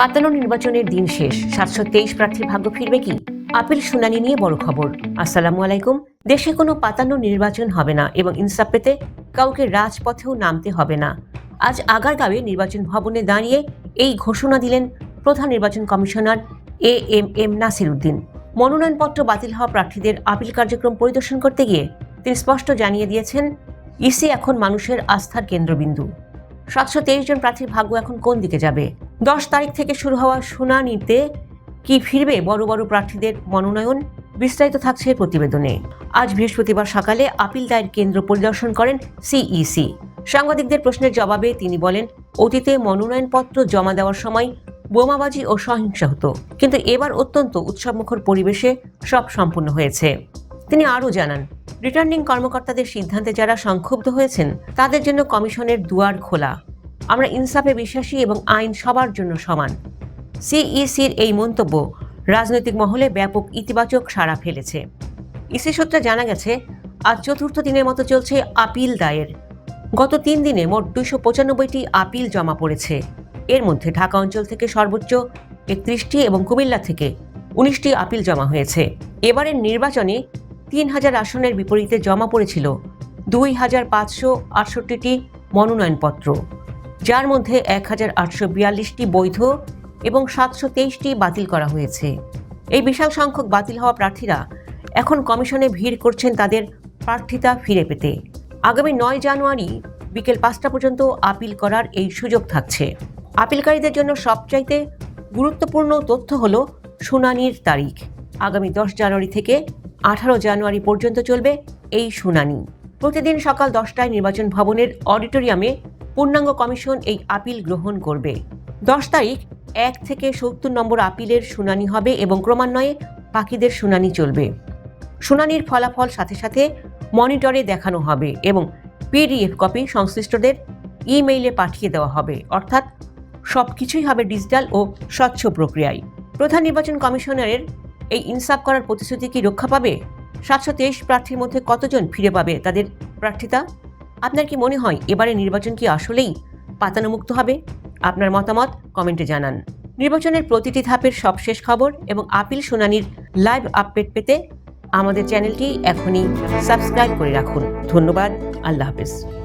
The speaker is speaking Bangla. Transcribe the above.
পাতানো নির্বাচনের দিন শেষ। সাতশো তেইশ প্রার্থীর ভাগ্য ফিরবে কি? আপিল শুনানি নিয়ে বড় খবর। আসসালামু আলাইকুম। দেশে কোনো পাতানো নির্বাচন হবে না এবং ইনসাফ পেতে কাউকে রাজপথেও নামতে হবে না। আজ আগারগাঁওয়ে নির্বাচন ভবনে দাঁড়িয়ে এই ঘোষণা দিলেন প্রধান নির্বাচন commissioner A M M Nasir Uddin. মনোনয়নপত্র বাতিল হওয়া প্রার্থীদের আপিল কার্যক্রম পরিদর্শন করতে গিয়ে তিনি স্পষ্ট জানিয়ে দিয়েছেন, ইসি এখন মানুষের আস্থার কেন্দ্রবিন্দু। সাতশো তেইশ জন প্রার্থীর ভাগ্য এখন কোন দিকে যাবে? দশ তারিখ থেকে শুরু হওয়া শুনানিতে কি ফিরবে বড় বড় প্রার্থীদের মনোনয়ন বিস্তারিত থাকছে প্রতিবেদনে। আজ বৃহস্পতিবার সকালে আপিল দায়ের কেন্দ্র পরিদর্শন করেন সিইসি। সাংবাদিকদের প্রশ্নের জবাবে তিনি বলেন, অতীতে মনোনয়নপত্র জমা দেওয়ার সময় বোমাবাজি ও সহিংসা হতো, কিন্তু এবার অত্যন্ত উৎসবমুখর পরিবেশে সব সম্পূর্ণ হয়েছে। তিনি আরও জানান, রিটার্নিং কর্মকর্তাদের সিদ্ধান্তে যারা সংক্ষুব্ধ হয়েছেন, তাদের জন্য কমিশনের দুয়ার খোলা। আমরা ইনসাফে বিশ্বাসী এবং আইন সবার জন্য সমান। সিইসির এই মন্তব্য রাজনৈতিক মহলে ব্যাপক ইতিবাচক সাড়া ফেলেছে। ইসি সূত্রে জানা গেছে, আজ চতুর্থ দিনের মতো চলছে আপিল দায়ের। গত তিন দিনে মোট দুইশো পঁচানব্বইটি আপিল জমা পড়েছে। এর মধ্যে ঢাকা অঞ্চল থেকে সর্বোচ্চ একত্রিশটি এবং কুমিল্লা থেকে উনিশটি আপিল জমা হয়েছে। এবারের নির্বাচনে তিন হাজার আসনের বিপরীতে জমা পড়েছিল দুই হাজার পাঁচশো আটষট্টিটি মনোনয়নপত্র। যার মধ্যে এক হাজার আটশো বিয়াল্লিশটি বৈধ এবং সাতশো তেইশটি বাতিল করা হয়েছে। এই বিশাল সংখ্যক বাতিল হওয়া প্রার্থীরা এখন কমিশনে ভিড় করছেন তাদের প্রার্থিতা ফিরে পেতে। আগামী নয় জানুয়ারি বিকেল পাঁচটা পর্যন্ত আপিল করার এই সুযোগ থাকছে। আপিলকারীদের জন্য সবচাইতে গুরুত্বপূর্ণ তথ্য হল শুনানির তারিখ। আগামী দশ জানুয়ারি থেকে আঠারো জানুয়ারি পর্যন্ত চলবে এই শুনানি। প্রতিদিন সকাল দশটায় নির্বাচন ভবনের অডিটোরিয়ামে পূর্ণাঙ্গ কমিশন এই আপিল গ্রহণ করবে। দশ তারিখ, এক থেকে সত্তর নম্বর আপিলের শুনানি হবে এবং ক্রমান্বয়ে বাকিদের শুনানি চলবে। শুনানির ফলাফল সাথে সাথে মনিটরে দেখানো হবে এবং পিডিএফ কপি সংশ্লিষ্টদের ইমেইলে পাঠিয়ে দেওয়া হবে। অর্থাৎ সব কিছুই হবে ডিজিটাল ও স্বচ্ছ প্রক্রিয়ায়। প্রধান নির্বাচন কমিশনারের এই ইনসাফ করার প্রতিশ্রুতি কি রক্ষা পাবে? সাতশো তেইশ প্রার্থীর মধ্যে কতজন ফিরে পাবে? তাদের প্রার্থিতা আপনার কি মনে হয় এবারে নির্বাচন কি আসলেই পাতানোমুক্ত হবে? আপনার মতামত কমেন্টে জানান। নির্বাচনের প্রতিটি ধাপের সবশেষ খবর এবং আপিল শুনানির লাইভ আপডেট পেতে আমাদের চ্যানেলটি এখনই সাবস্ক্রাইব করে রাখুন। ধন্যবাদ। আল্লাহ হাফেজ।